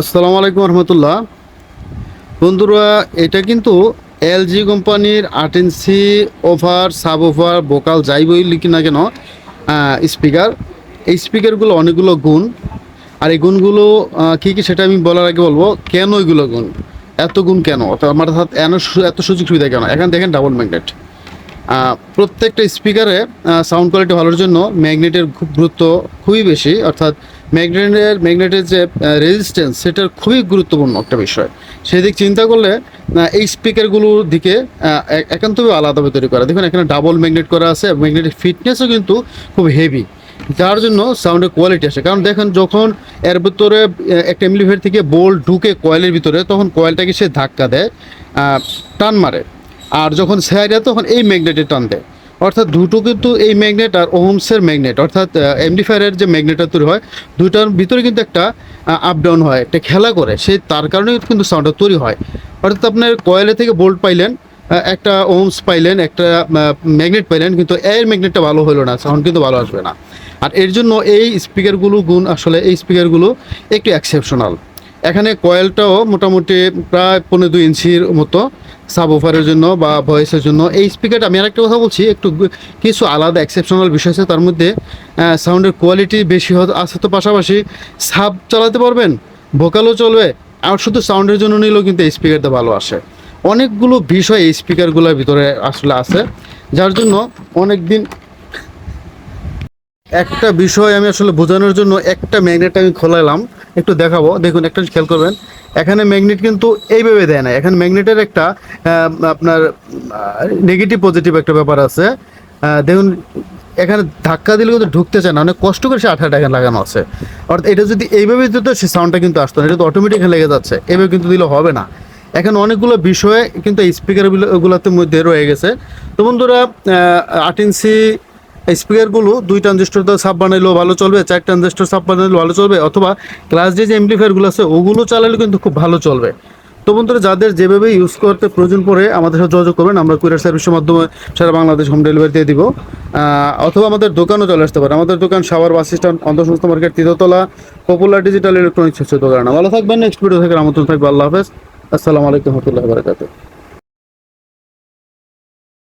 আসসালামু আলাইকুম রহমতুল্লাহ। বন্ধুরা, এটা কিন্তু এলজি কোম্পানির আট ইঞ্চি ওভার, সাব ওভার বোকাল যাই বই লিখি না কেন স্পিকার। এই স্পিকারগুলো অনেকগুলো গুণ। আর এই গুণগুলো কী কী সেটা আমি বলার আগে বলব, কেন এগুলো গুণ? এত গুণ কেন? আমার হাত এত সুযোগ সুবিধা কেন? এখানে দেখেন ডাবল ম্যাগনেট প্রত্যেকটা স্পিকারে সাউন্ড কোয়ালিটি ভালোর জন্য ম্যাগনেটের খুব গুরুত্ব খুবই বেশি। অর্থাৎ ম্যাগনেটের ম্যাগনেটের যে রেজিস্ট্যান্স সেটার খুবই গুরুত্বপূর্ণ একটা বিষয়। সেদিক চিন্তা করলে এই স্পিকারগুলোর দিকে একান্তভাবে আলাদাভাবে তৈরি করা। দেখুন, এখানে ডাবল ম্যাগনেট করা আছে ম্যাগনেটের ফিটনেসও কিন্তু খুব হেভি যার জন্য সাউন্ডের কোয়ালিটি আসে। কারণ দেখেন, যখন এর ভিতরে একটা এমলিফায়ার থেকে বোল ঢুকে কয়েলের ভিতরে, তখন কয়েলটাকে সে ধাক্কা দেয় টান মারে। আর যখন সাইডে তখন এই ম্যাগনেটে টান দেয়। অর্থাৎ দুটো কিন্তু এই ম্যাগনেট আর ওহমসের ম্যাগনেট, অর্থাৎ এমডিফায়ারের যে ম্যাগনেটটা তৈরি হয়, দুইটার ভিতরে কিন্তু একটা আপ ডাউন হয়, একটা খেলা করে সেই তার কারণে কিন্তু সাউন্ডটা তৈরি হয়। অর্থাৎ আপনার কয়েলে থেকে বোল্ট পাইলেন একটা ওমস পাইলেন, একটা ম্যাগনেট পাইলেন, কিন্তু এর ম্যাগনেটটা ভালো হলো না সাউন্ড কিন্তু ভালো আসবে না। আর এর জন্য এই স্পিকারগুলো গুণ, আসলে এই স্পিকারগুলো একটু এক্সেপশনাল এখানে কয়েলটাও মোটামুটি প্রায় পনেরো দুই ইঞ্চির মতো সাব ওফারের জন্য বা ভয়েসের জন্য। এই স্পিকারটা আমি আরেকটা কথা বলছি, একটু কিছু আলাদা এক্সেপশনাল বিষয় আছে, তার মধ্যে সাউন্ডের কোয়ালিটি বেশি আছে তো পাশাপাশি সাব চালাতে পারবেন ভোকালও চলবে, আর শুধু সাউন্ডের জন্য নিলেও কিন্তু এই স্পিকারটা ভালো আসে। অনেকগুলো বিষয় এই স্পিকারগুলোর ভিতরে আসলে আছে, যার জন্য অনেক দিন একটা বিষয় আমি আসলে বোঝানোর জন্য একটা ম্যাগনেট আমি খোলালাম একটু দেখাবো। দেখুন, একটা খেয়াল করবেন, এখানে ম্যাগনেট কিন্তু এইভাবে দেয় না এখানে ম্যাগনেটের একটা আপনার নেগেটিভ পজিটিভ একটা ব্যাপার আছে। দেখুন, এখানে ধাক্কা দিলে কিন্তু ঢুকতে চায় না। অনেক কষ্ট করে সে আঠাটা এখানে লাগানো আছে। অর্থাৎ এটা যদি এইভাবে দিত, সে সাউন্ডটা কিন্তু আসতো না। এটা তো অটোমেটিক লেগে যাচ্ছে। এইভাবে কিন্তু দিলে হবে না। এখানে অনেকগুলো বিষয়ে কিন্তু এই স্পিকারগুলোতে মধ্যে রয়ে গেছে। তো বন্ধুরা আট ইঞ্চি স্পিকারগুলো দুই ট্রানজিস্টর দিয়ে সাব বানাইলেও ভালো চলবে, চার ট্রানজিস্টর সাব বানাইলেও ভালো চলবে, অথবা ক্লাস ডি যে এমপ্লিফায়ারগুলো আছে, ওগুলো চালালে কিন্তু খুব ভালো চলবে। তো বন্ধুরা, যাদের যেভাবে ইউজ করতে প্রয়োজন পড়ে, আমাদের সাথে যোগাযোগ করবেন, আমরা কুরিয়ার সার্ভিসের মাধ্যমে সারা বাংলাদেশ হোম ডেলিভারি দিয়ে দিব। অথবা আমাদের দোকানও চলে আসতে পারে। আমাদের দোকান সাভার বাস স্ট্যান্ড, অন্তঃসংস্থ মার্কেট তৃতীয়তলা পপুলার ডিজিটাল ইলেকট্রনিক্স হচ্ছে দোকান। ভালো থাকবেন নেক্সট ভিডিও থেকে আমন্ত্রণ থাকবে। আল্লাহ হাফেজ। আসসালামু আলাইকুম রহমতুল্লাহ বারকাতুহ।